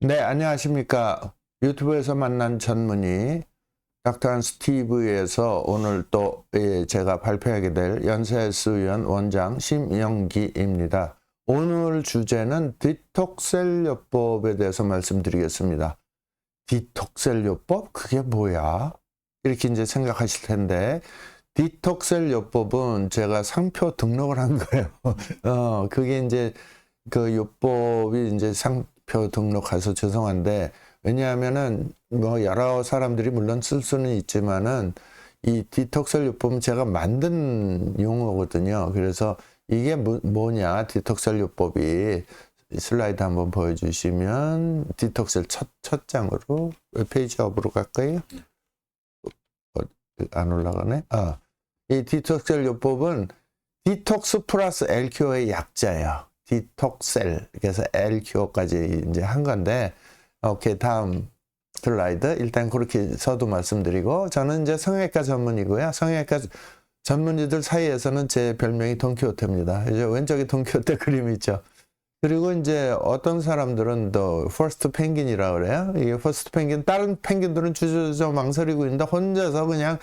네, 안녕하십니까. 유튜브에서 만난 전문의 닥터한 스티브에서 오늘 또 예, 제가 발표하게 될 연세수의원 원장 심영기입니다. 오늘 주제는 디톡셀요법에 대해서 말씀드리겠습니다. 디톡셀요법? 그게 뭐야? 이렇게 이제 생각하실 텐데 디톡셀요법은 제가 상표 등록을 한 거예요. 어, 그게 이제 그 요법이 이제 상 표 등록해서 죄송한데 왜냐하면은 뭐 여러 사람들이 물론 쓸 수는 있지만은 이 디톡셀 요법은 제가 만든 용어거든요. 그래서 이게 뭐, 뭐냐 디톡셀 요법이 슬라이드 한번 보여주시면 디톡셀 첫, 첫 장으로 페이지 업으로 갈까요? 어, 안 올라가네. 아, 이 디톡셀 요법은 디톡스 플러스 LQO의 약자예요. 디톡셀 그래서 LQO까지 이제 한 건데 오케이 다음 슬라이드 일단 그렇게 서도 말씀드리고 저는 이제 성형외과 전문이고요. 성형외과 전문의들 사이에서는 제 별명이 돈키호테입니다. 이제 왼쪽에 돈키호테 그림이 있죠. 그리고 이제 어떤 사람들은 또 퍼스트 펭귄이라 그래요. 이게 퍼스트 펭귄 다른 펭귄들은 주저주저 망설이고 있는데 혼자서 그냥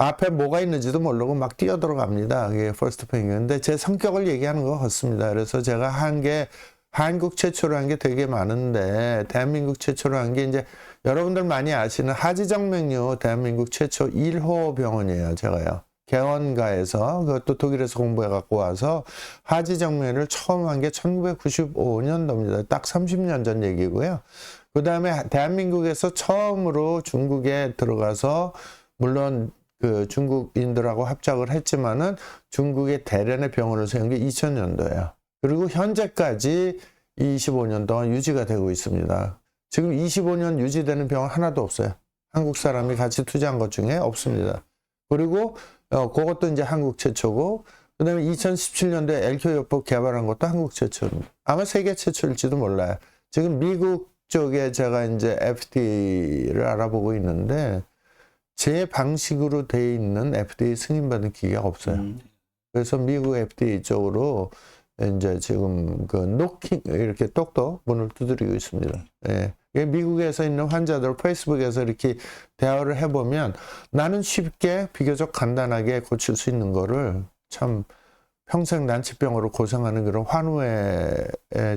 앞에 뭐가 있는지도 모르고 막 뛰어들어갑니다. 이게 퍼스트 펭귄. 근데 제 성격을 얘기하는 것 같습니다. 그래서 제가 한 게 한국 최초로 한 게 되게 많은데 대한민국 최초로 한 게 이제 여러분들 많이 아시는 하지정맥류 대한민국 최초 1호 병원이에요. 제가요. 개원가에서 그것도 독일에서 공부해 갖고 와서 하지정맥을 처음 한 게 1995년도입니다. 딱 30년 전 얘기고요. 그 다음에 대한민국에서 처음으로 중국에 들어가서 물론 그 중국인들하고 합작을 했지만은 중국의 대련의 병원을 세운 게 2000년도예요. 그리고 현재까지 25년 동안 유지가 되고 있습니다. 지금 25년 유지되는 병원 하나도 없어요. 한국 사람이 같이 투자한 것 중에 없습니다. 그리고 어, 그것도 이제 한국 최초고, 그 다음에 2017년도에 엘큐 요법 개발한 것도 한국 최초입니다. 아마 세계 최초일지도 몰라요. 지금 미국 쪽에 제가 이제 FDA를 알아보고 있는데, 제 방식으로 돼 있는 FDA 승인받은 기계가 없어요. 음. 그래서 미국 FDA 쪽으로 이제 지금 그 노킹 이렇게 똑똑 문을 두드리고 있습니다. 예. 미국에서 있는 환자들 페이스북에서 이렇게 대화를 해보면 나는 쉽게 비교적 간단하게 고칠 수 있는 거를 참 평생 난치병으로 고생하는 그런 환우에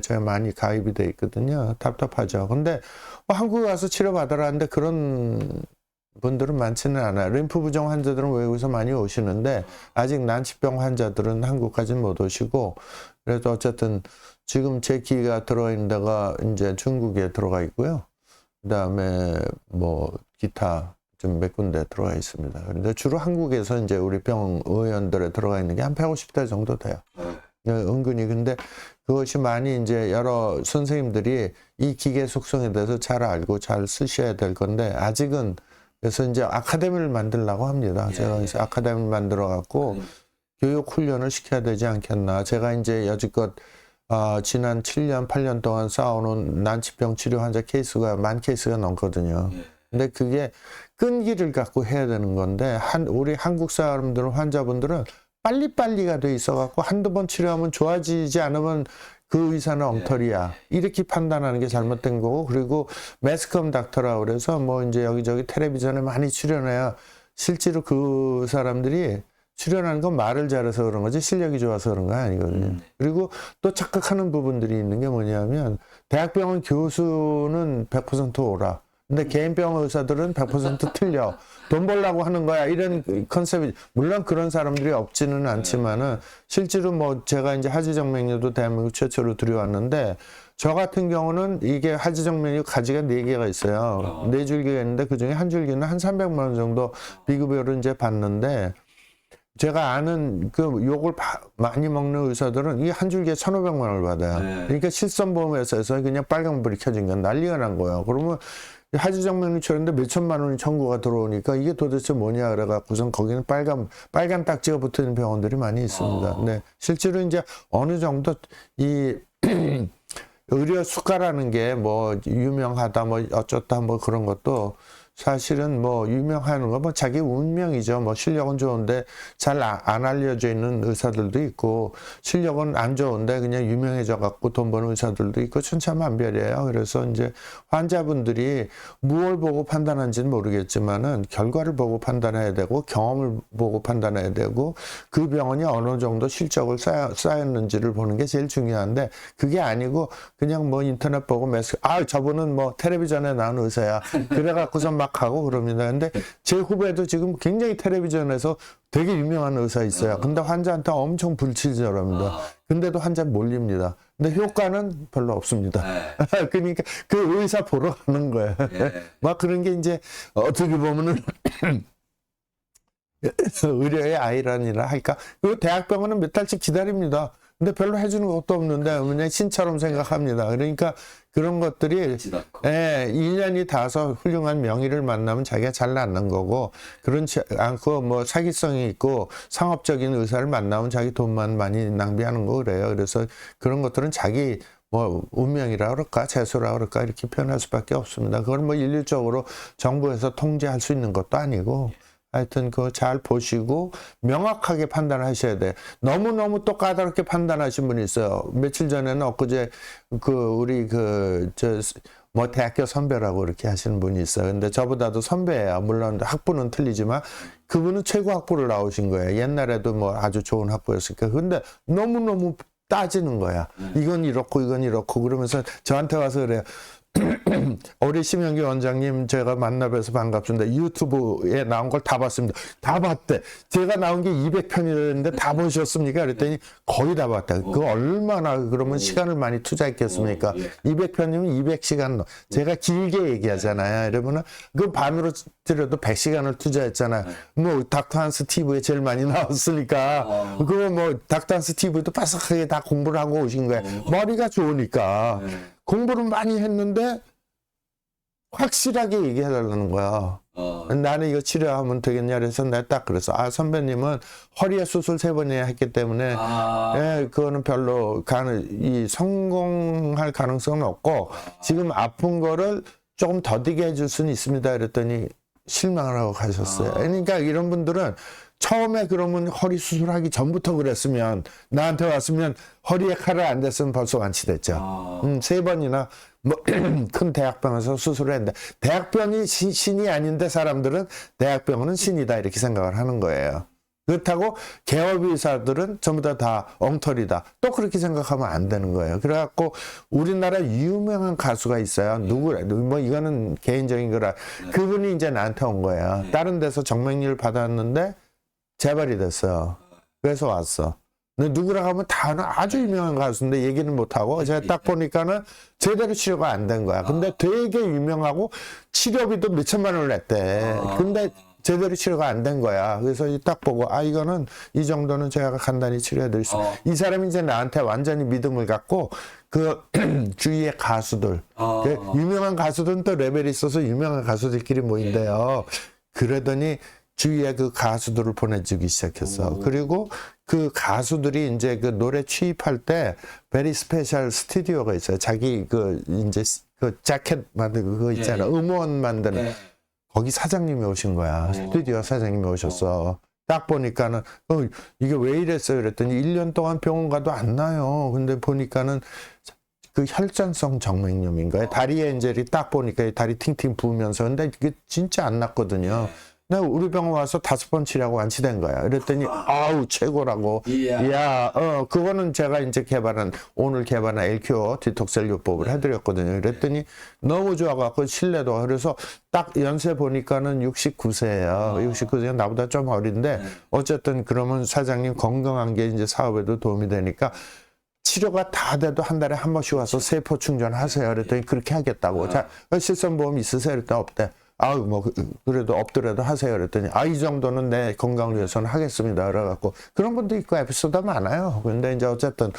제가 많이 가입이 돼 있거든요. 답답하죠. 근데 뭐 한국에 와서 치료받으라는데 그런 분들은 많지는 않아요. 림프 부종 환자들은 외국에서 많이 오시는데 아직 난치병 환자들은 한국까지는 못 오시고 그래도 어쨌든 지금 제 기가 들어있는 데가 이제 중국에 들어가 있고요. 그다음에 뭐 기타 좀 몇 군데 들어가 있습니다. 그런데 주로 한국에서 이제 우리 병 의원들에 들어가 있는 게 한 150대 정도 돼요. 네, 은근히 근데 그것이 많이 이제 여러 선생님들이 이 기계 속성에 대해서 잘 알고 잘 쓰셔야 될 건데 아직은 그래서 이제 아카데미를 만들려고 합니다. 예, 제가 예. 이제 아카데미를 만들어 갖고 음. 교육 훈련을 시켜야 되지 않겠나. 제가 이제 여지껏 아, 지난 7년, 8년 동안 쌓아오는 난치병 치료 환자 케이스가 만 케이스가 넘거든요. 예. 근데 그게 끈기를 갖고 해야 되는 건데 한 우리 한국 사람들은 환자분들은 빨리빨리가 돼 있어 갖고 한두 번 치료하면 좋아지지 않으면 그 의사는 엉터리야. 이렇게 판단하는 게 잘못된 거고 그리고 매스컴 닥터라 그래서 뭐 이제 여기저기 텔레비전에 많이 출연해요. 실제로 그 사람들이 출연하는 건 말을 잘해서 그런 거지 실력이 좋아서 그런 거 아니거든요. 음. 그리고 또 착각하는 부분들이 있는 게 뭐냐면 대학병원 교수는 100% 오라. 근데 개인병원 의사들은 100% 틀려. 돈 벌라고 하는 거야. 이런 컨셉이 물론 그런 사람들이 없지는 않지만은 실제로 뭐 제가 이제 하지정맥류도 대한민국 최초로 들여왔는데 저 같은 경우는 이게 하지정맥류 가지가 네 개가 있어요. 어. 네 줄기가 있는데 그 중에 한 줄기는 한 300만 원 정도 비급여를 이제 받는데 제가 아는 그 욕을 바- 많이 먹는 의사들은 이 한 줄기에 1,500만 원을 받아요. 네. 그러니까 실손보험회사에서 그냥 빨간불이 켜진 건 난리가 난 거예요. 그러면 하지정맥류 치료인데 몇 천만 원이 청구가 들어오니까 이게 도대체 뭐냐 그래갖고선 거기는 빨간 빨간 딱지가 붙어있는 병원들이 많이 있습니다. 어. 네, 실제로 이제 어느 정도 이 의료 수가라는 게 뭐 유명하다 뭐 어쩌다 뭐 그런 것도 사실은 뭐 유명하는 거 뭐 자기 운명이죠. 뭐 실력은 좋은데 잘 안 알려져 있는 의사들도 있고 실력은 안 좋은데 그냥 유명해져 갖고 돈 버는 의사들도 있고 천차만별이에요. 그래서 이제 환자분들이 무엇을 보고 판단하는지는 모르겠지만은 결과를 보고 판단해야 되고 경험을 보고 판단해야 되고 그 병원이 어느 정도 실적을 쌓여, 쌓였는지를 보는 게 제일 중요한데 그게 아니고 그냥 뭐 인터넷 보고 메스 아 저분은 뭐 텔레비전에 나온 의사야 그래 갖고서 막 하고 그럽니다. 근데 제 후배도 지금 굉장히 텔레비전에서 되게 유명한 의사 있어요. 근데 환자한테 엄청 불친절합니다. 아, 근데도 환자 몰립니다. 근데 효과는 별로 없습니다. 네. 그러니까 그 의사 보러 가는 거예요. 예. 막 그런 게 이제 어떻게 보면은 의료의 아이러니라 할까? 그리고 대학병원은 몇 달씩 기다립니다. 근데 별로 해주는 것도 없는데 그냥 신처럼 생각합니다. 그러니까 그런 것들이. 예, 1년이 다서 훌륭한 명의를 만나면 자기가 잘 낫는 거고, 그렇지 않고 뭐 사기성이 있고 상업적인 의사를 만나면 자기 돈만 많이 낭비하는 거 그래요. 그래서 그런 것들은 자기 뭐 운명이라 그럴까, 재수라 그럴까 이렇게 표현할 수밖에 없습니다. 그걸 뭐 일률적으로 정부에서 통제할 수 있는 것도 아니고, 하여튼 그거 잘 보시고 명확하게 판단하셔야 돼. 너무너무 또 까다롭게 판단하신 분이 있어요. 며칠 전에는 엊그제 그 우리 그 저 뭐 대학교 선배라고 그렇게 하시는 분이 있어요. 근데 저보다도 선배예요. 물론 학부는 틀리지만 그분은 최고 학부를 나오신 거예요. 옛날에도 뭐 아주 좋은 학부였으니까. 근데 너무너무 따지는 거야. 이건 이렇고 이건 이렇고 그러면서 저한테 와서 그래요. 우리 심영기 원장님 제가 만나뵈서 반갑습니다. 유튜브에 나온 걸 다 봤습니다. 다 봤대. 제가 나온 게 200편이랬는데 다 보셨습니까? 그랬더니 거의 다 봤다. 그 얼마나 그러면 시간을 많이 투자했겠습니까? 오, 예. 200편이면 200시간. 제가 길게 얘기하잖아요. 이러면은 그 반으로 들여도 100시간을 투자했잖아요. 뭐 닥터 한스 TV에 제일 많이 나왔으니까 어. 그거 뭐 닥터 한스 TV도 바삭하게 다 공부를 하고 오신 거예요. 머리가 좋으니까. 네. 공부를 많이 했는데 확실하게 얘기해달라는 거야. 어. 나는 이거 치료하면 되겠냐 그래서 내가 딱 그랬어. 아 선배님은 허리에 수술 세 번이나 했기 때문에 아. 예, 그거는 별로 가능 이 성공할 가능성은 없고 지금 아픈 거를 조금 더디게 해줄 수는 있습니다. 그랬더니 실망을 하고 가셨어요. 아. 그러니까 이런 분들은 처음에 그러면 허리 수술하기 전부터 그랬으면 나한테 왔으면 허리에 칼을 안 댔으면 벌써 완치됐죠. 아. 음, 세 번이나 뭐 큰 대학병원에서 수술을 했는데 대학병이 신, 신이 아닌데 사람들은 대학병원은 신이다 이렇게 생각을 하는 거예요. 그렇다고 개업 의사들은 전부 다 다 엉터리다. 또 그렇게 생각하면 안 되는 거예요. 그래갖고 우리나라 유명한 가수가 있어요. 누구래? 뭐 이거는 개인적인 거라. 그분이 이제 나한테 온 거예요. 다른 데서 정맥류를 받았는데 재발이 됐어요. 그래서 왔어. 근데 누구라 하면 다 아주 유명한 가수인데 얘기는 못하고 제가 딱 보니까는 제대로 치료가 안 된 거야. 근데 되게 유명하고 치료비도 몇 천만 원을 냈대. 근데 제대로 치료가 안 된 거야. 그래서 이딱 보고 아 이거는 이 정도는 제가 간단히 치료해 드릴 수. 어. 이 사람이 이제 나한테 완전히 믿음을 갖고 그 주위의 가수들 아. 그 유명한 가수들은 또 레벨이 있어서 유명한 가수들끼리 모인대요. 그러더니 주위에 그 가수들을 보내주기 시작했어. 그리고 그 가수들이 이제 그 노래 취입할 때 베리 스페셜 스튜디오가 있어요. 자기 그 이제 그 자켓 만들고 그거 있잖아. 예. 음원 만드는 네. 거기 사장님이 오신 거야. 어. 스튜디오 사장님이 오셨어. 딱 보니까는 어 이게 왜 이랬어요? 그랬더니 1년 동안 병원 가도 안 나요. 근데 보니까는 그 혈전성 정맥염인 거예요. 다리에 이제 딱 보니까 이 다리 팅팅 부으면서 근데 이게 진짜 안 났거든요. 근데 우리 병원 와서 다섯 번 치료하고 완치된 거야. 그랬더니 아우 최고라고. 이야. 야, 어 그거는 제가 이제 개발한 오늘 개발한 엘큐어 디톡셀 요법을 해드렸거든요. 그랬더니 너무 좋아갖고 신뢰도 그래서 딱 연세 보니까는 69세예요. 69세가 나보다 좀 어린데 어쨌든 그러면 사장님 건강한 게 이제 사업에도 도움이 되니까 치료가 다 돼도 한 달에 한 번씩 와서 세포 충전하세요. 그랬더니 그렇게 하겠다고. 자, 실손보험 있으세요? 그랬더니 없대. 아유, 뭐, 그- 그래도 없더라도 하세요. 그랬더니, 아, 이 정도는 내 건강을 위해서는 하겠습니다. 그래갖고, 그런 분도 있고, 에피소드 많아요. 근데 이제 어쨌든,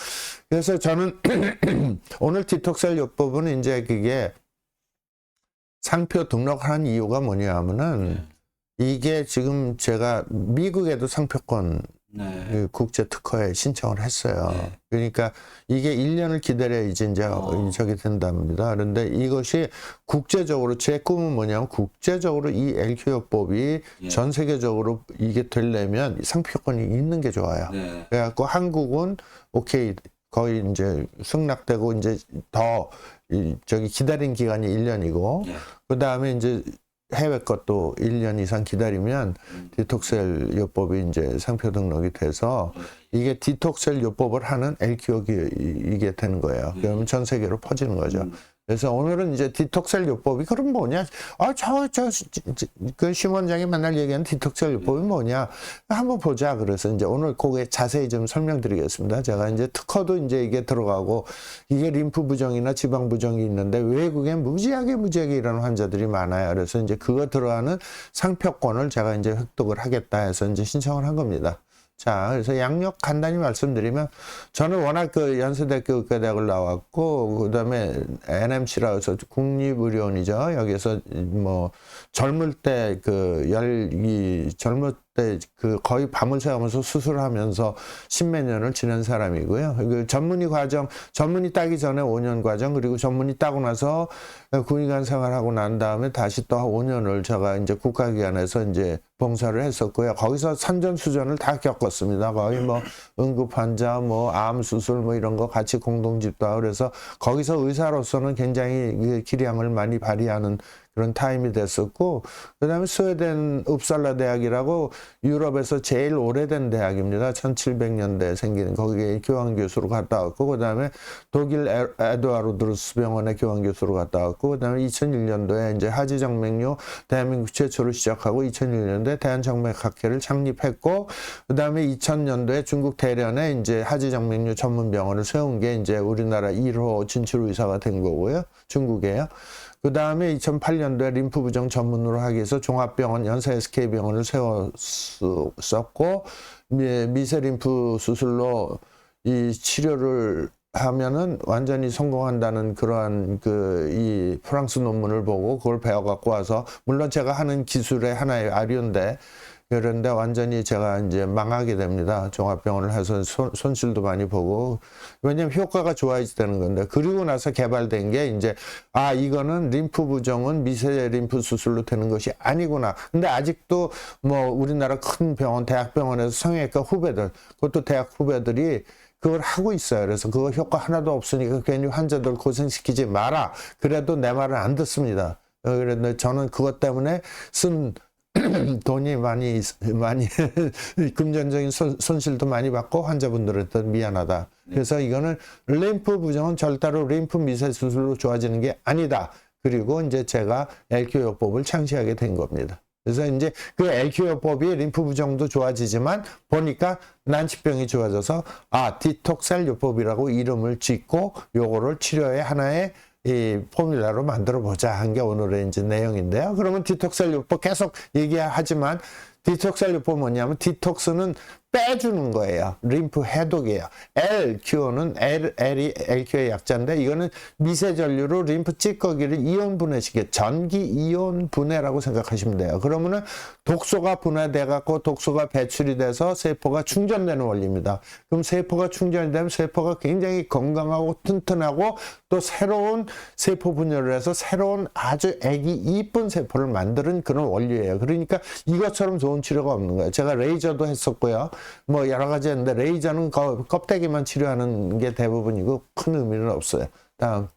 그래서 저는 오늘 디톡셀 요법은 이제 그게 상표 등록한 이유가 뭐냐 하면은, 이게 지금 제가 미국에도 상표권 네. 그 국제 특허에 신청을 했어요. 네. 그러니까 이게 1년을 기다려야지 이제 어. 저기 된답니다. 그런데 이것이 국제적으로 제 꿈은 뭐냐면 국제적으로 이 LQ요법이 예. 전 세계적으로 이게 되려면 상표권이 있는 게 좋아요. 네. 그래갖고 한국은 오케이 거의 이제 승낙되고 이제 더 이, 저기 기다린 기간이 1년이고 예. 그 다음에 이제 해외 것도 1년 이상 기다리면 음. 디톡셀 요법이 이제 상표 등록이 돼서 이게 디톡셀 요법을 하는 LQ역이 이게 되는 거예요. 그러면 전 세계로 퍼지는 거죠. 음. 그래서 오늘은 이제 디톡셀 요법이 그럼 뭐냐? 아, 저, 저, 그 심원장이 맨날 얘기하는 디톡셀 요법이 뭐냐? 한번 보자. 그래서 이제 오늘 그게 자세히 좀 설명드리겠습니다. 제가 이제 특허도 이제 이게 들어가고 이게 림프 부정이나 지방 부정이 있는데 외국에 무지하게 무지하게 이런 환자들이 많아요. 그래서 이제 그거 들어가는 상표권을 제가 이제 획득을 하겠다 해서 이제 신청을 한 겁니다. 자, 그래서 양력 간단히 말씀드리면 저는 워낙 그 연세대학교 의과대학을 나왔고 그다음에 NMC라 해서 국립의료원이죠. 여기서 뭐 젊을 때 그 열 이 젊을 때 그 거의 밤을 새우면서 수술하면서 십몇 년을 지낸 사람이고요. 그 전문의 과정, 전문의 따기 전에 5년 과정 그리고 전문의 따고 나서 군의관 생활하고 난 다음에 다시 또 5년을 제가 이제 국가기관에서 이제 봉사를 했었고요. 거기서 산전수전을 다 겪었습니다. 거의 뭐 응급 환자, 뭐 암 수술 뭐 이런 거 같이 공동 집도 하고 그래서 거기서 의사로서는 굉장히 그 기량을 많이 발휘하는 그런 타임이 됐었고 그다음에 스웨덴 읍살라 대학이라고 유럽에서 제일 오래된 대학입니다. 1700년대에 생긴 거기에 교환 교수로 갔다 왔고 그다음에 독일 에- 에드와르드루스 병원에 교환 교수로 갔다 왔고 그다음에 2001년도에 이제 하지 정맥류 대한민국 최초로 시작하고 2001년도에 대한정맥학회를 창립했고 그다음에 2000년도에 중국 대련에 이제 하지 정맥류 전문 병원을 세운 게 이제 우리나라 1호 진출 의사가 된 거고요. 중국에요. 그 다음에 2008년도에 림프 부정 전문으로 하기 위해서 종합병원 연세 SK 병원을 세웠었고 미- 미세 림프 수술로 이 치료를 하면은 완전히 성공한다는 그러한 그 이 프랑스 논문을 보고 그걸 배워 갖고 와서 물론 제가 하는 기술의 하나의 아류인데 그런데 완전히 제가 이제 망하게 됩니다. 종합병원을 해서 손, 손실도 많이 보고 왜냐면 효과가 좋아야지 되는 건데 그리고 나서 개발된 게 이제 아 이거는 림프 부정은 미세 림프 수술로 되는 것이 아니구나. 근데 아직도 뭐 우리나라 큰 병원 대학병원에서 성형외과 후배들 그것도 대학 후배들이 그걸 하고 있어요. 그래서 그거 효과 하나도 없으니까 괜히 환자들 고생시키지 마라. 그래도 내 말을 안 듣습니다. 어, 그런데 저는 그것 때문에 쓴 돈이 많이 있- 많이 금전적인 손, 손실도 많이 받고 환자분들한테 미안하다. 그래서 이거는 림프 부정은 절대로 림프 미세 수술로 좋아지는 게 아니다. 그리고 이제 제가 LQ 요법을 창시하게 된 겁니다. 그래서 이제 그 LQ 요법이 림프 부정도 좋아지지만 보니까 난치병이 좋아져서 아 디톡셀 요법이라고 이름을 짓고 요거를 치료의 하나의 이 포뮬라로 만들어 보자 한 게 오늘의 이제 내용인데요. 그러면 디톡셀 요법 계속 얘기하지만 디톡셀 요법 뭐냐면 디톡스는 빼주는 거예요. 림프 해독이에요. LQ는 L, L이 LQ의 약자인데 이거는 미세 전류로 림프 찌꺼기를 이온 분해시켜 전기 이온 분해라고 생각하시면 돼요. 그러면은 독소가 분해돼 갖고 독소가 배출이 돼서 세포가 충전되는 원리입니다. 그럼 세포가 충전이 되면 세포가 굉장히 건강하고 튼튼하고 또 새로운 세포 분열을 해서 새로운 아주 애기 이쁜 세포를 만드는 그런 원리예요. 그러니까 이것처럼 좋은 치료가 없는 거예요. 제가 레이저도 했었고요. 뭐 여러 가지 했는데 레이저는 거- 껍데기만 치료하는 게 대부분이고 큰 의미는 없어요. 다음.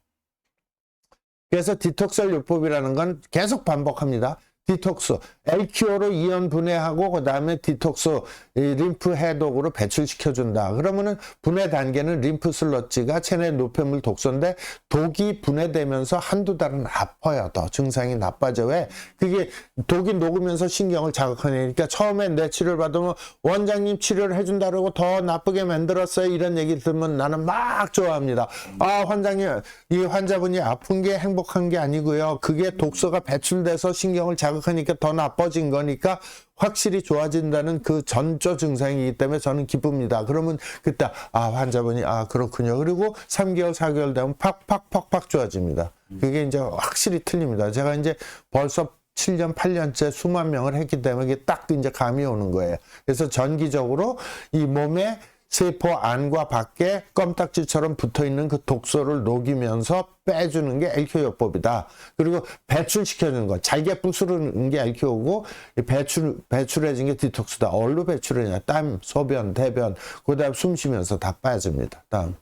그래서 디톡셀 요법이라는 건 계속 반복합니다. 디톡스, LQ로 이온 분해하고 그 다음에 디톡스 이 림프 해독으로 배출시켜 준다. 그러면은 분해 단계는 림프 슬러지가 체내 노폐물 독소인데 독이 분해되면서 한두 달은 아파요. 더 증상이 나빠져. 왜? 그게 독이 녹으면서 신경을 자극하니까 처음에 내 치료를 받으면 원장님 치료를 해준다 그러고 더 나쁘게 만들었어요. 이런 얘기 들으면 나는 막 좋아합니다. 아, 원장님, 이 환자분이 아픈 게 행복한 게 아니고요. 그게 독소가 배출돼서 신경을 자극 하니까 더 나빠진 거니까 확실히 좋아진다는 그 전조 증상이기 때문에 저는 기쁩니다. 그러면 그때 아 환자분이 아 그렇군요. 그리고 3개월 4개월 되면 팍팍팍팍 좋아집니다. 그게 이제 확실히 틀립니다. 제가 이제 벌써 7년, 8년째 수만 명을 했기 때문에 이게 딱 이제 감이 오는 거예요. 그래서 전기적으로 이 몸에 세포 안과 밖에 껌딱지처럼 붙어 있는 그 독소를 녹이면서 빼주는 게 LQ요법이다. 그리고 배출시켜주는 거. 잘게 부스르는 게 LQ고 배출 배출해진 게 디톡스다. 얼로 배출하냐? 땀, 소변, 대변, 그 다음 숨 쉬면서 다 빠집니다. 다음.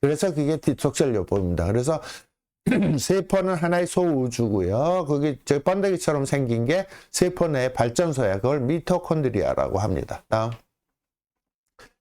그래서 그게 디톡셀 요법입니다. 그래서 세포는 하나의 소우주고요. 그게 저 번데기처럼 생긴 게 세포 내 발전소야. 그걸 미토콘드리아라고 합니다. 다음.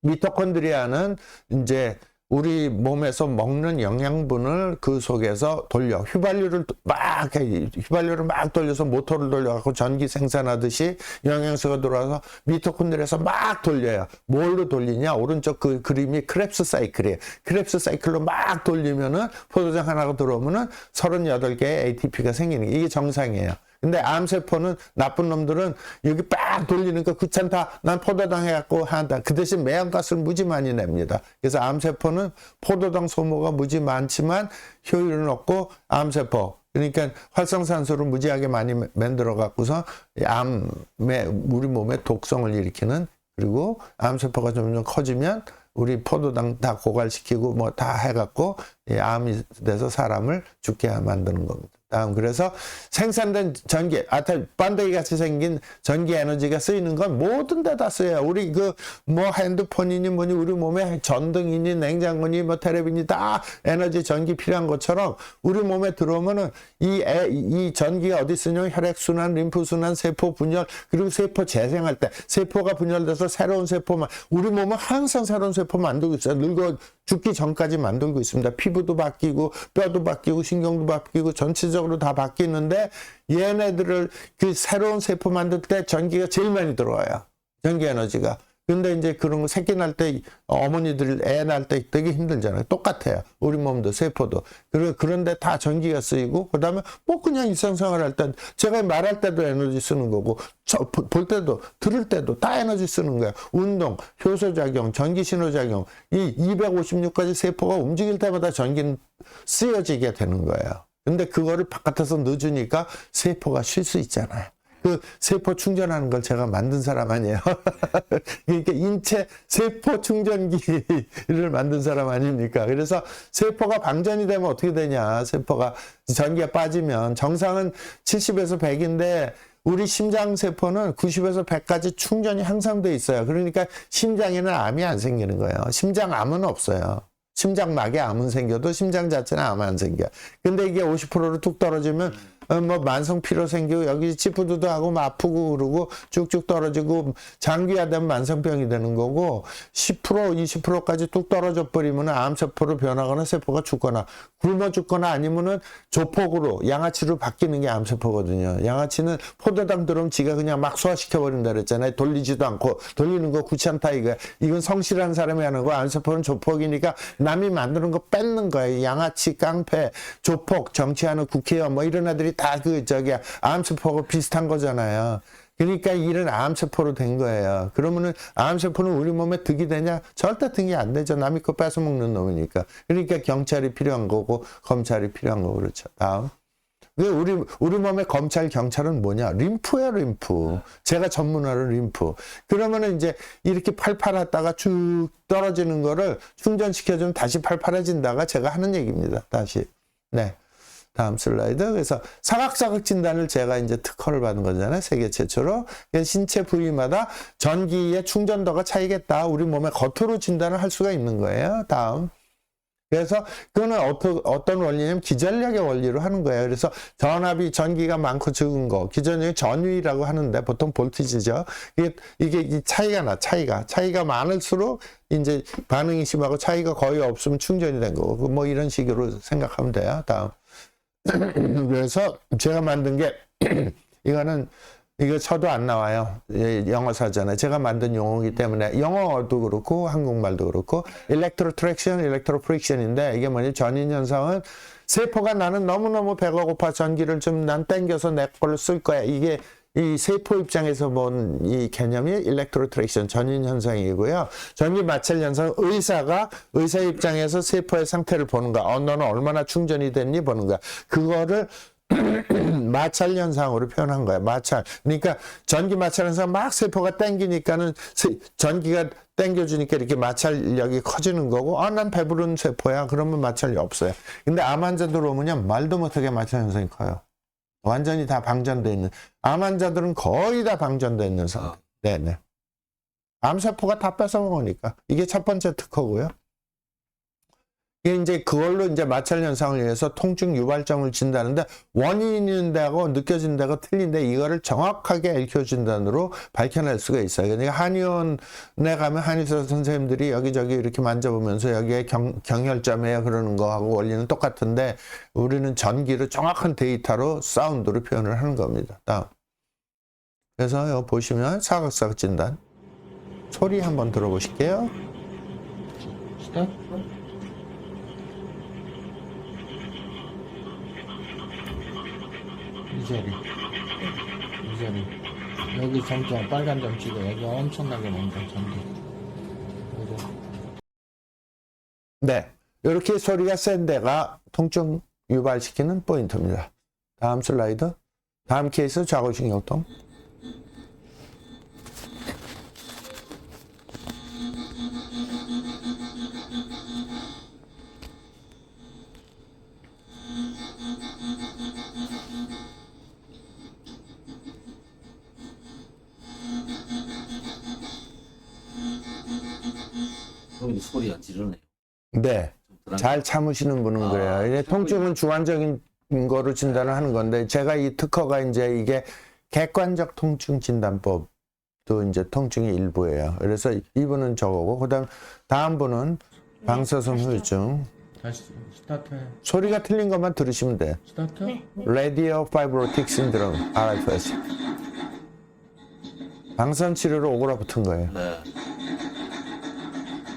미토콘드리아는 이제 우리 몸에서 먹는 영양분을 그 속에서 돌려 휘발유를 막 해, 휘발유를 막 돌려서 모터를 돌려갖고 전기 생산하듯이 영양소가 들어와서 미토콘드리아에서 막 돌려요. 뭘로 돌리냐? 오른쪽 그 그림이 크랩스 사이클이에요. 크랩스 사이클로 막 돌리면은 포도당 하나가 들어오면은 38개의 ATP가 생기는 게 이게 정상이에요. 근데 암세포는 나쁜 놈들은 여기 빡 돌리니까 귀찮다. 난 포도당 해갖고 한다. 그 대신 매연가스를 무지 많이 냅니다. 그래서 암세포는 포도당 소모가 무지 많지만 효율은 없고 암세포. 그러니까 활성산소를 무지하게 많이 만들어 갖고서 암에 우리 몸에 독성을 일으키는 그리고 암세포가 점점 커지면 우리 포도당 다 고갈시키고 뭐 다 해갖고 이 암이 돼서 사람을 죽게 만드는 겁니다. 다음 그래서 생산된 전기, 아타 반대기 같이 생긴 전기 에너지가 쓰이는 건 모든 데다 쓰여요. 우리 그 뭐 핸드폰이니 뭐니 우리 몸에 전등이니 냉장고니 뭐 텔레비니 다 에너지 전기 필요한 것처럼 우리 몸에 들어오면은 이, 에, 이 전기가 어디 쓰냐면 혈액 순환, 림프 순환, 세포 분열 그리고 세포 재생할 때 세포가 분열돼서 새로운 세포만 우리 몸은 항상 새로운 세포 만들고 있어요. 늙어 죽기 전까지 만들고 있습니다. 피부도 바뀌고 뼈도 바뀌고 신경도 바뀌고 전체적 으로 다 바뀌는데 얘네들을 그 새로운 세포 만들 때 전기가 제일 많이 들어와요. 전기 에너지가. 근데 이제 그런 거 새끼 날 때 어머니들 애날때 되게 힘들잖아요. 똑같아요. 우리 몸도 세포도. 그리고 그런데 다 전기가 쓰이고 그다음에 뭐 그냥 일상생활 할 때 제가 말할 때도 에너지 쓰는 거고 볼 때도 들을 때도 다 에너지 쓰는 거예요. 운동, 효소 작용, 전기 신호 작용. 이 256가지 세포가 움직일 때마다 전기는 쓰여지게 되는 거예요. 근데 그거를 바깥에서 넣어주니까 세포가 쉴 수 있잖아요. 그 세포 충전하는 걸 제가 만든 사람 아니에요. 그러니까 인체 세포 충전기를 만든 사람 아닙니까? 그래서 세포가 방전이 되면 어떻게 되냐? 세포가 전기가 빠지면 정상은 70에서 100인데 우리 심장 세포는 90에서 100까지 충전이 항상 돼 있어요. 그러니까 심장에는 암이 안 생기는 거예요. 심장 암은 없어요. 심장막에 암은 생겨도 심장 자체는 암 안 생겨. 근데 이게 50%로 뚝 떨어지면 어, 뭐 만성 피로 생기고 여기 찌푸드도 하고 뭐 아프고 그러고 쭉쭉 떨어지고 장기화 되면 만성병이 되는 거고 10% 20%까지 뚝 떨어져 버리면 암세포로 변하거나 세포가 죽거나 굶어 죽거나 아니면은 조폭으로 양아치로 바뀌는 게 암세포거든요. 양아치는 포도당 들어오면 지가 그냥 막 소화시켜 버린다 그랬잖아요. 돌리지도 않고 돌리는 거 귀찮다 이거. 이건 성실한 사람이 하는 거 암세포는 조폭이니까 남이 만드는 거 뺏는 거예요. 양아치, 깡패, 조폭, 정치하는 국회의원 뭐 이런 애들이 다 그 저기 암세포가 비슷한 거잖아요. 그러니까 이런 암세포로 된 거예요. 그러면은 암세포는 우리 몸에 득이 되냐? 절대 득이 안 되죠. 남의 거 뺏어먹는 놈이니까. 그러니까 경찰이 필요한 거고 검찰이 필요한 거고 그렇죠. 다음. 그 우리 우리 몸의 검찰 경찰은 뭐냐? 림프야 림프. 제가 전문화로 림프. 그러면은 이제 이렇게 팔팔하다가 쭉 떨어지는 거를 충전시켜 주면 다시 팔팔해진다가 제가 하는 얘기입니다. 다시. 네. 다음 슬라이드. 그래서 사각사각 진단을 제가 이제 특허를 받은 거잖아요. 세계 최초로. 신체 부위마다 전기의 충전도가 차이겠다. 우리 몸의 겉으로 진단을 할 수가 있는 거예요. 다음. 그래서 그거는 어떤, 원리냐면 기전력의 원리로 하는 거예요. 그래서 전압이 전기가 많고 적은 거, 기전력이 전위라고 하는데 보통 볼티지죠. 이게, 이게 이 차이가 나, 차이가. 차이가 많을수록 이제 반응이 심하고 차이가 거의 없으면 충전이 된 거고, 뭐 이런 식으로 생각하면 돼요. 다음. 그래서 제가 만든 게 이거는 이거 저도 안 나와요. 예, 영어사잖아요. 제가 만든 용어이기 때문에 영어도 그렇고 한국말도 그렇고 일렉트로 트랙션, 일렉트로 프릭션인데 이게 뭐냐 전인 현상은 세포가 나는 너무너무 배가 고파 전기를 좀 난 땡겨서 내 걸로 쓸 거야. 이게 이 세포 입장에서 본 이 개념이 일렉트로 트랙션 전인 현상이고요. 전기 마찰 현상 의사가 의사 입장에서 세포의 상태를 보는 거야. 어, 너는 얼마나 충전이 됐니 보는 거야. 그거를 마찰 현상으로 표현한 거야. 마찰. 그러니까 전기 마찰 현상 막 세포가 땡기니까는 세- 전기가 땡겨주니까 이렇게 마찰력이 커지는 거고, 아, 난 배부른 세포야. 그러면 마찰이 없어요. 근데 암 환자들 오면요, 말도 못하게 마찰 현상이 커요. 완전히 다 방전돼 있는. 암 환자들은 거의 다 방전돼 있는 상태. 네네. 암세포가 다 뺏어 먹으니까. 이게 첫 번째 특허고요. 이게 이제 그걸로 이제 마찰 현상을 위해서 통증 유발점을 진다는데 원인이 있는 데하고 느껴진 데가 틀린데 이거를 정확하게 LQ 진단으로 밝혀낼 수가 있어요. 그러니까 한의원에 가면 한의사 선생님들이 여기저기 이렇게 만져보면서 여기에 경, 경혈점이에요 그러는 거하고 원리는 똑같은데 우리는 전기를 정확한 데이터로 사운드로 표현을 하는 겁니다. 다음. 그래서 여기 보시면 사각사각 진단 소리 한번 들어보실게요. 스타 이 자리. 이 자리. 여기 점점 빨간 점 찍어. 여기 엄청나게 전기. 그래서 네. 이렇게 소리가 센 데가 통증 유발시키는 포인트입니다. 다음 슬라이드. 다음 케이스 좌골신경통. 형이 소리 안 지르네요. 네. 잘 참으시는 분은 아, 그래요. 이제 통증은 주관적인 거로 진단을 하는 건데 제가 이 특허가 이제 이게 객관적 통증 진단법도 이제 통증의 일부예요. 그래서 이분은 저거고 그다음 다음 분은 방사선 후유증. 다시 스타트. 소리가 틀린 것만 들으시면 돼. 스타트. 라디오 파이브로틱 신드롬 RFS. 방사선 치료로 오그라붙은 거예요. 네.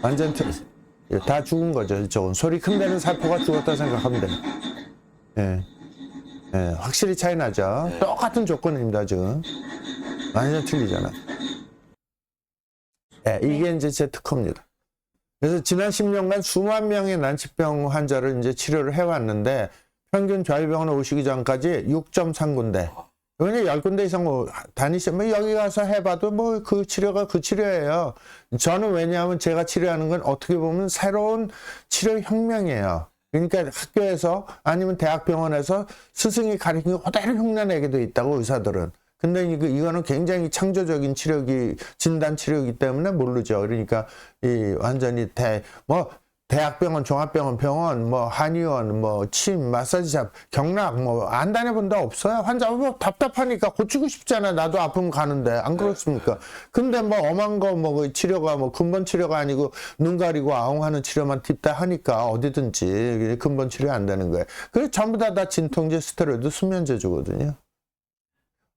완전 틀, 예, 다 죽은 거죠. 이쪽은 소리 큰 데는 살포가 죽었다 생각하면 돼요. 예. 예, 확실히 차이 나죠. 똑같은 조건입니다, 지금. 완전 틀리잖아. 예, 이게 이제 제 특허입니다. 그래서 지난 10년간 수만 명의 난치병 환자를 이제 치료를 해왔는데 평균 병원에 오시기 전까지 6.3군데. 왜냐 10군데 이상 뭐 다니시면 여기 가서 해봐도 뭐 그 치료가 그 치료예요. 저는 왜냐하면 제가 치료하는 건 어떻게 보면 새로운 치료 혁명이에요. 그러니까 학교에서 아니면 대학병원에서 스승이 가르친 거 그대로 흉내내게 돼 있다고 의사들은. 근데 이거, 이거는 굉장히 창조적인 치료기, 진단 치료이기 때문에 모르죠. 그러니까 이 완전히 대, 뭐, 대학병원, 종합병원, 병원, 뭐, 한의원, 뭐, 침, 마사지샵, 경락, 뭐, 안 다녀본 데 없어요. 환자, 뭐, 답답하니까 고치고 싶잖아요. 나도 아프면 가는데. 안 그렇습니까? 근데 뭐, 엄한 거, 뭐, 그 치료가 뭐, 근본 치료가 아니고, 눈 가리고 아웅하는 치료만 팁다 하니까 어디든지 근본 치료 안 되는 거예요. 그래서 전부 다 다 진통제, 스테로이드, 수면제 주거든요.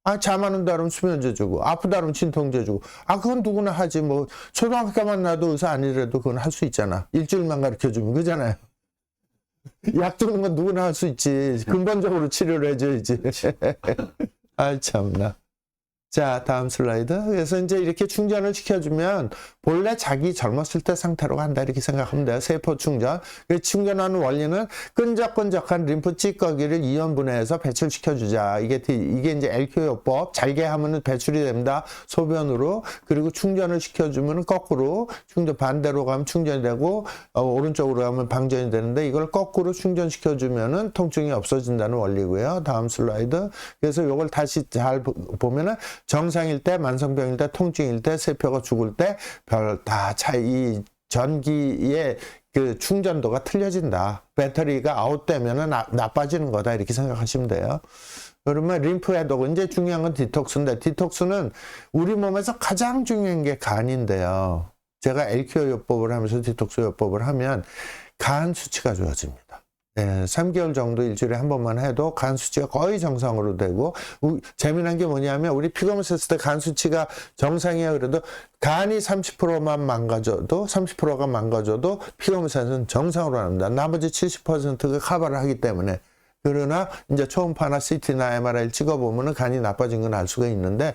아, 잠하는 다름 수면제 주고, 아프다 그러면 진통제 주고. 아, 그건 누구나 하지. 뭐, 초등학교만 나도 의사 아니라도 그건 할 수 있잖아. 일주일만 가르쳐 주면 그잖아요. 약 주는 건 누구나 할 수 있지. 근본적으로 치료를 해줘야지. 아, 참나. 자, 다음 슬라이드. 그래서 이제 이렇게 충전을 시켜주면 본래 자기 젊었을 때 상태로 간다 이렇게 생각하면 돼요. 세포 충전. 그 충전하는 원리는 끈적끈적한 림프 찌꺼기를 이온 분해해서 배출시켜주자. 이게 이게 이제 LQ요법. 잘게 하면은 배출이 됩니다. 소변으로. 그리고 충전을 시켜주면 거꾸로 충전 반대로 가면 충전이 되고 어, 오른쪽으로 가면 방전이 되는데 이걸 거꾸로 충전시켜주면은 통증이 없어진다는 원리고요. 다음 슬라이드. 그래서 이걸 다시 잘 보- 보면은 정상일 때, 만성병일 때, 통증일 때, 세포가 죽을 때 별 다 차이 전기의 그 충전도가 틀려진다. 배터리가 아웃되면은 나, 나빠지는 거다 이렇게 생각하시면 돼요. 그러면 림프 해독 이제 중요한 건 디톡스인데 디톡스는 우리 몸에서 가장 중요한 게 간인데요. 제가 LQ 요법을 하면서 디톡스 요법을 하면 간 수치가 좋아집니다. 예, 3개월 정도 일주일에 한 번만 해도 간 수치가 거의 정상으로 되고 우- 재미난 게 뭐냐면 우리 피검사 했을 때 간 수치가 정상이야 그래도 간이 30%만 망가져도 30%가 망가져도 피검사는 정상으로 합니다. 나머지 70%가 커버를 하기 때문에 그러나 이제 초음파나 CT나 MRI 찍어 보면은 간이 나빠진 건 알 수가 있는데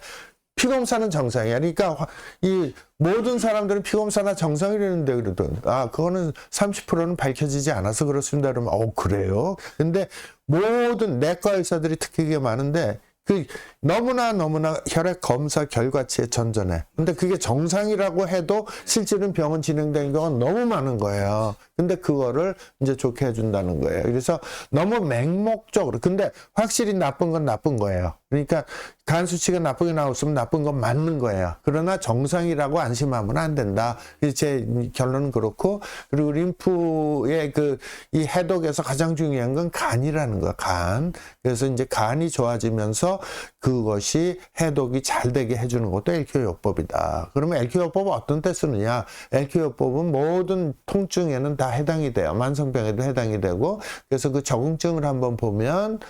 피검사는 정상이야. 그러니까 화- 이 모든 사람들은 피검사나 정상이라는데 그러던 아 그거는 30%는 밝혀지지 않아서 그렇습니다. 그러면 어 그래요? 근데 모든 내과 의사들이 특히 그게 많은데 그 너무나 너무나 혈액 검사 결과치에 전전해. 근데 그게 정상이라고 해도 실제로는 병원 진행되는 경우가 너무 많은 거예요. 근데 그거를 이제 좋게 해준다는 거예요. 그래서 너무 맹목적으로. 근데 확실히 나쁜 건 나쁜 거예요. 그러니까 간 수치가 나쁘게 나왔으면 나쁜 건 맞는 거예요. 그러나 정상이라고 안심하면 안 된다. 이제 결론은 그렇고 그리고 림프의 그 이 해독에서 가장 중요한 건 간이라는 거야. 간. 그래서 이제 간이 좋아지면서 그 것이 해독이 잘 되게 해주는 것도 LQ요법이다. 그러면 LQ요법은 어떤 때 쓰느냐? LQ요법은 모든 통증에는 다 해당이 돼요. 만성병에도 해당이 되고 그래서 그 적응증을 한번 보면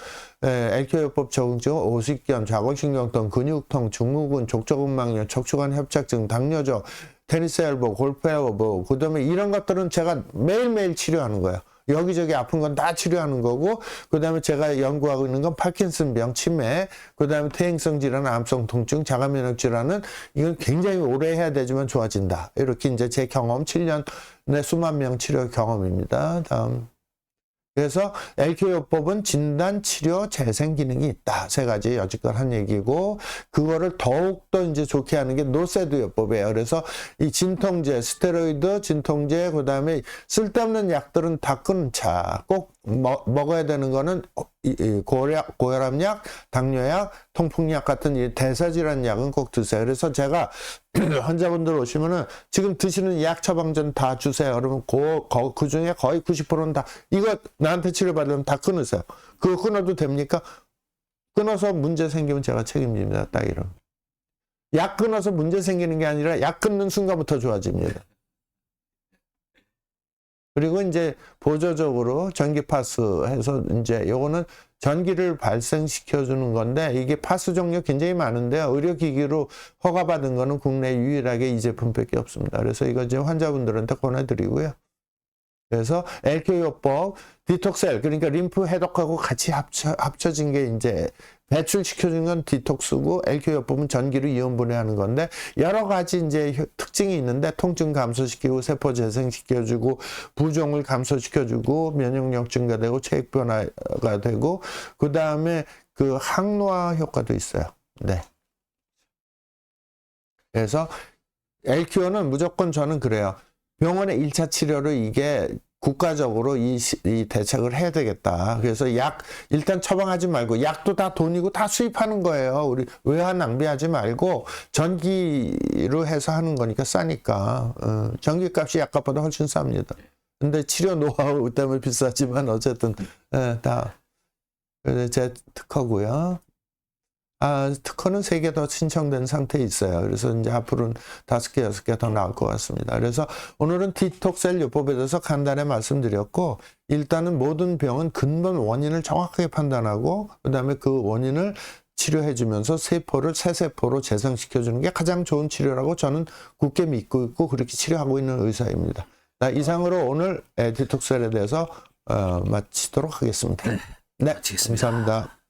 LQ요법 적응증은 오십견, 자골신경통, 근육통, 증후군, 족저근막염, 척추관 협착증, 당뇨죠, 테니스 엘보, 골프 엘보, 그 다음에 이런 것들은 제가 매일매일 치료하는 거예요. 여기저기 아픈 건 다 치료하는 거고, 그 다음에 제가 연구하고 있는 건 파킨슨병, 치매, 그 다음에 퇴행성 질환, 암성 통증, 자가 면역 질환은 이건 굉장히 오래 해야 되지만 좋아진다. 이렇게 이제 제 경험, 7년의 수만 명 치료 경험입니다. 다음. 그래서 LQ요법은 진단, 치료, 재생 기능이 있다. 세 가지 여지껏 한 얘기고, 그거를 더욱더 이제 좋게 하는 게 노세드 요법이에요. 그래서 이 진통제, 스테로이드, 진통제, 그 다음에 쓸데없는 약들은 다 끊자. 꼭 먹, 먹어야 되는 거는 고혈압, 고혈압약, 당뇨약, 통풍약 같은 이 대사질환 약은 꼭 드세요. 그래서 제가 환자분들 오시면은 지금 드시는 약 처방전 다 주세요. 그러면 그, 거- 그 중에 거의 90%는 다 이거 나한테 치료받으면 다 끊으세요. 그거 끊어도 됩니까? 끊어서 문제 생기면 제가 책임집니다. 딱 이런. 약 끊어서 문제 생기는 게 아니라 약 끊는 순간부터 좋아집니다. 그리고 이제 보조적으로 전기 파스 해서 이제 요거는 전기를 발생시켜 주는 건데 이게 파스 종류 굉장히 많은데요. 의료기기로 허가받은 거는 국내 유일하게 이 제품밖에 없습니다. 그래서 이거 이제 환자분들한테 권해드리고요. 그래서 LQ요법, 디톡셀 그러니까 림프 해독하고 같이 합쳐, 합쳐진 게 이제 배출시켜준 건 디톡스고 LQ요법은 전기로 이온 분해하는 건데 여러 가지 이제 효- 특징이 있는데 통증 감소시키고 세포 재생시켜주고 부종을 감소시켜주고 면역력 증가되고 체액 변화가 되고 그 다음에 그 항노화 효과도 있어요. 네. 그래서 LQ는 무조건 저는 그래요. 병원의 1차 치료를 이게 국가적으로 이, 시- 이 대책을 해야 되겠다. 그래서 약 일단 처방하지 말고 약도 다 돈이고 다 수입하는 거예요. 우리 외화 낭비하지 말고 전기로 해서 하는 거니까 싸니까 어, 전기값이 약값보다 훨씬 쌉니다. 근데 치료 노하우 때문에 비싸지만 어쨌든 예, 다 제 특허고요. 아, 특허는 세 개 더 신청된 상태에 있어요. 그래서 이제 앞으로는 다섯 개, 여섯 개 더 나올 것 같습니다. 그래서 오늘은 디톡셀 요법에 대해서 간단히 말씀드렸고, 일단은 모든 병은 근본 원인을 정확하게 판단하고, 그 다음에 그 원인을 치료해주면서 세포를 새 세포로 재생시켜주는 게 가장 좋은 치료라고 저는 굳게 믿고 있고, 그렇게 치료하고 있는 의사입니다. 자, 이상으로 오늘 에, 디톡셀에 대해서 어, 마치도록 하겠습니다. 네, 마치겠습니다. 감사합니다.